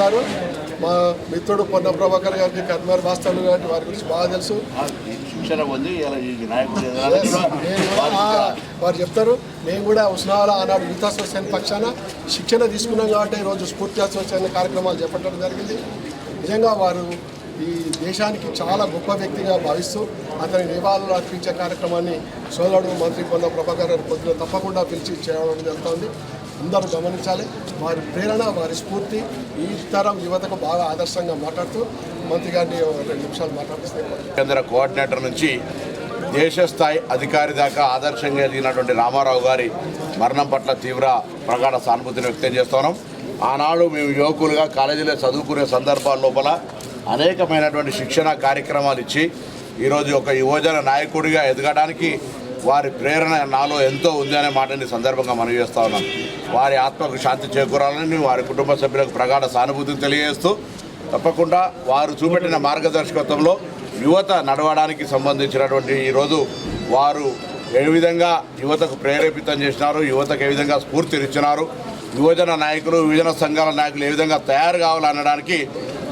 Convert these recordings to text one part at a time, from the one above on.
గారు మా మిత్రుడు పొన్న ప్రభాకర్ గారికి కర్మార్ మాస్టర్లు గారి వారి గురించి బాగా తెలుసు. కూడా వారు చెప్తారు నేను కూడా ఉస్నాల ఆనాడు యువత అసోసియేషన్ పక్షాన శిక్షణ తీసుకున్నాం కాబట్టి ఈరోజు స్ఫూర్తి అసోసియేషన్ కార్యక్రమాలు చేపట్టడం జరిగింది. నిజంగా వారు ఈ దేశానికి చాలా గొప్ప వ్యక్తిగా భావిస్తూ అతని నివాళులు అర్పించే కార్యక్రమాన్ని సోదరుడు మంత్రి పొన్న ప్రభాకర్ గారు పొద్దున తప్పకుండా పిలిచి చేయడం జరుగుతుంది. అందరూ గమనించాలి. వారి ప్రేరణ వారి స్ఫూర్తి ఈ తరం యువతకు బాగా ఆదర్శంగా మాట్లాడుతూ మంత్రి గారిని రెండు నిమిషాలు మాట్లాడిస్తే కేంద్ర కోఆర్డినేటర్ నుంచి దేశ స్థాయి అధికారి దాకా ఆదర్శంగా ఎదిగినటువంటి రామారావు గారి మరణం పట్ల తీవ్ర ప్రగాఢ సానుభూతిని వ్యక్తం చేస్తున్నాం ఆనాడు మేము యువకులుగా కాలేజీలో చదువుకునే సందర్భాల లోపల అనేకమైనటువంటి శిక్షణ కార్యక్రమాలు ఇచ్చి ఈరోజు ఒక యువజన నాయకుడిగా ఎదగడానికి వారి ప్రేరణ నాలో ఎంతో ఉంది అనే మాటని సందర్భంగా మనవి చేస్తా ఉన్నాను వారి ఆత్మకు శాంతి చేకూరాలని వారి కుటుంబ సభ్యులకు ప్రగాఢ సానుభూతిని తెలియజేస్తూ తప్పకుండా వారు చూపెట్టిన మార్గదర్శకత్వంలో యువత నడవడానికి సంబంధించినటువంటి ఈరోజు వారు ఏ విధంగా యువతకు ప్రేరేపితం చేసినారు యువతకు ఏ విధంగా స్ఫూర్తినిచ్చినారు యువజన నాయకులు యువజన సంఘాల నాయకులు ఏ విధంగా తయారు కావాలనడానికి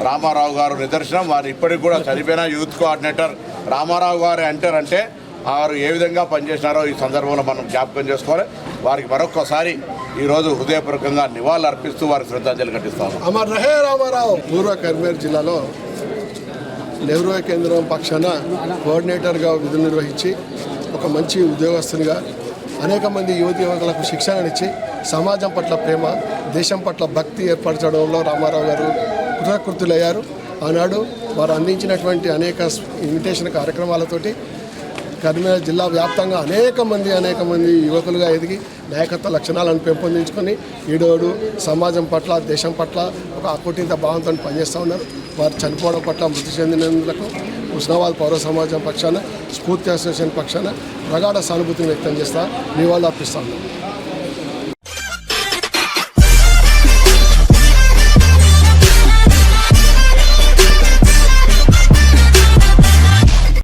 రామారావు గారు నిదర్శనం. వారు ఇప్పటికి కూడా చనిపోయిన యూత్ కోఆర్డినేటర్ రామారావు గారు అంటారంటే వారు ఏ విధంగా పనిచేసినారో ఈ సందర్భంలో మనం జ్ఞాపకం చేసుకోవాలి. వారికి మరొక్కసారి ఈరోజు హృదయపూర్వకంగా నివాళులు అర్పిస్తూ వారికి శ్రద్ధాంజలి ఘటిస్తాము అమర్ రహే రామారావు పూర్వ కర్మేర్ జిల్లాలో నెహ్రూ కేంద్రం పక్షాన కోఆర్డినేటర్గా విధులు నిర్వహించి ఒక మంచి ఉద్యోగస్తునిగా అనేక మంది యువతి యువకులకు శిక్షణనిచ్చి సమాజం పట్ల ప్రేమ దేశం పట్ల భక్తి ఏర్పరచడంలో రామారావు గారు కృతకృతులయ్యారు. ఆనాడు వారు అందించినటువంటి అనేక ఇన్విటేషన్ కార్యక్రమాలతోటి కరీంనగర్ జిల్లా వ్యాప్తంగా అనేక మంది అనేక మంది యువకులుగా ఎదిగి నాయకత్వ లక్షణాలను పెంపొందించుకొని ఈడోడు సమాజం పట్ల దేశం పట్ల ఒక అకుటింత భావంతో పనిచేస్తూ ఉన్నారు. వారు చనిపోవడం పట్ల మృతి చెందినందులకు ఉస్నాబాద్ పౌర సమాజం పక్షాన స్ఫూర్తి అసోసియేషన్ పక్షాన ప్రగాఢ సానుభూతిని వ్యక్తం చేస్తా నివాళులు అర్పిస్తా ఉన్నాం